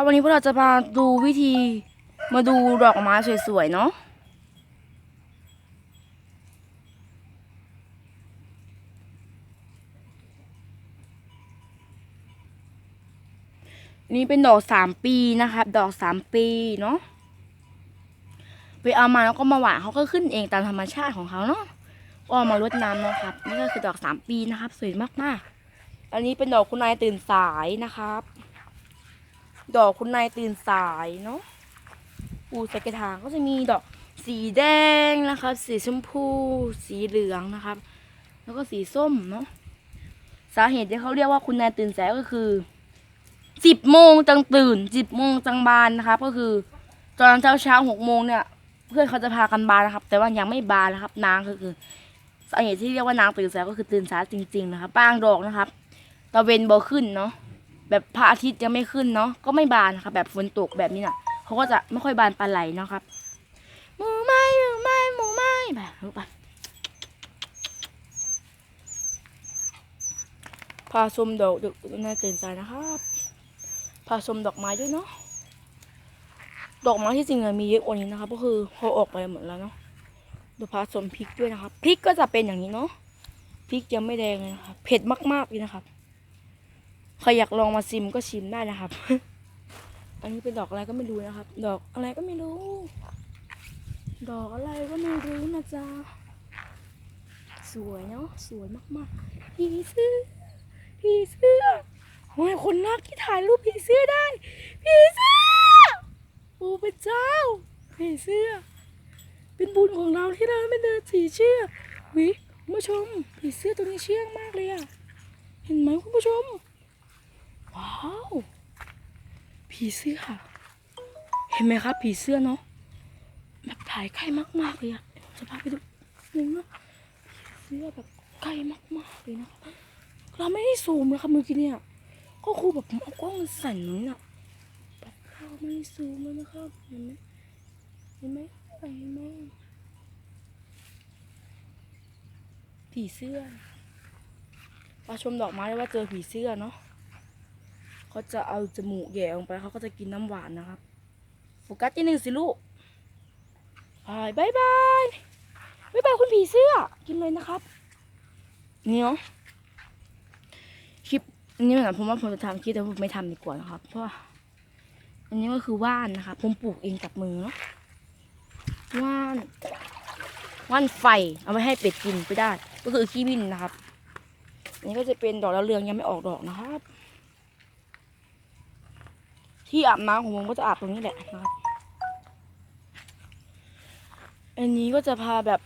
ครับวันนี้พวกเราจะมาดูวิธีมาดูดอกไม้สวยๆเนาะนี่เป็นดอกสามปีนะครับ ดอกสามปีเนาะไปเอามาแล้วก็มาหว่านเขาก็ขึ้นเองตามธรรมชาติของเขาเนาะก็เอามารดน้ำเนาะครับ นี่ก็คือดอกสามปีนะครับ สวยมากๆ อันนี้เป็นดอกคุณนายตื่นสายนะครับ ดอกคุณนายตื่นสายเนาะปูใส่กระถางก็จะมีดอกสีแดงนะครับ สีชมพู สีเหลืองนะครับ แล้วก็สีส้มเนาะสาเหตุที่เขาเรียกว่าคุณนายตื่นสายก็คือสิบโมงจังตื่นสิบโมงจังบานนะครับ ก็คือตอนเช้าเช้าหกโมงเนี่ย เพื่อนเขาจะพากันบานนะครับ แต่ว่ายังไม่บานนะครับ นางก็คือสาเหตุที่เรียกว่านางตื่นสายก็คือตื่นสายจริง ๆ นะครับบางดอกนะครับตะเวนบอขึ้นเนาะ แบบพระอาทิตย์ยังไม่ขึ้นเนาะก็ไม่บานครับแบบฝนตกแบบนี้น่ะเขาก็จะไม่ค่อยบานปลาไหลเนาะครับหมูไม้หมูไม้หมูไม้แบบรู้ปะพาชมดอกดอกน่าตื่นใจนะครับพาชมดอกไม้ด้วยเนาะดอกไม้ที่จริงมีเยอะกว่านี้นะครับ ก็คือเขาออกไปหมดแล้วเนาะดูพาชมพริกด้วยนะครับพริกก็จะเป็นอย่างนี้เนาะพริกยังไม่แดงเลยนะครับเผ็ดมากๆเลยนะครับ ใครอยากลองมาชิมก็ชิมได้นะครับ อันนี้เป็นดอกอะไรก็ไม่รู้นะครับ ดอกอะไรก็ไม่รู้ ดอกอะไรก็ไม่รู้นะจ๊ะ สวยเนาะ สวยมากๆผีเสื้อผีเสื้อโอ้ยคนนักที่ถ่ายรูปผีเสื้อได้ผีเสื้อ โอ้พระเจ้าผีเสื้อ เป็นบุญของเราที่เราไม่เดินสีเชื่อวิคุณผู้ชมผีเสื้อตัวนี้เชื่องมากเลยอะเห็นไหมคุณผู้ชม ว้าว ผีเสื้อ เห็นไหมครับ ผีเสื้อเนาะแบบถ่ายใกล้มากๆเลยอะจะพาไปดูนึงนะผีเสื้อแบบใกล้มากๆเลยนะเราไม่ได้ซูมนะครับเมื่อกี้เนี่ย ก็ครูแบบผมเอากล้องมาสั่นหน่อยนะแบบเราไม่ได้ซูมแล้วนะครับ เห็นไหมเห็นไหมเห็นไหมผีเสื้อมาชมดอกไม้ได้ว่าเจอผีเสื้อเนาะ เขาจะเอาจมูกแหย่ลงไปเขาก็จะกินน้ำหวานนะครับโฟกัสที่หนึ่งสิลูกบายบายบายบายบายคุณผีเสื้อ กินเลยนะครับนี่เนาะคลิปอันนี้นะผมว่าผมจะทำคลิปแต่ผมไม่ทำดีกว่านะครับ เพราะอันนี้ก็คือว่านนะคะผมปลูกเองกับมือเนาะว่านว่านไฟเอาไว้ให้เป็ดกินไปได้ ก็คือขี้บินนะครับอันนี้ก็จะเป็นดอกแล้วเรืองยังไม่ออกดอกนะครับ ที่อาบน้ำของผมก็จะอาบตรงนี้แหละนะครับ อันนี้ก็จะพาแบบ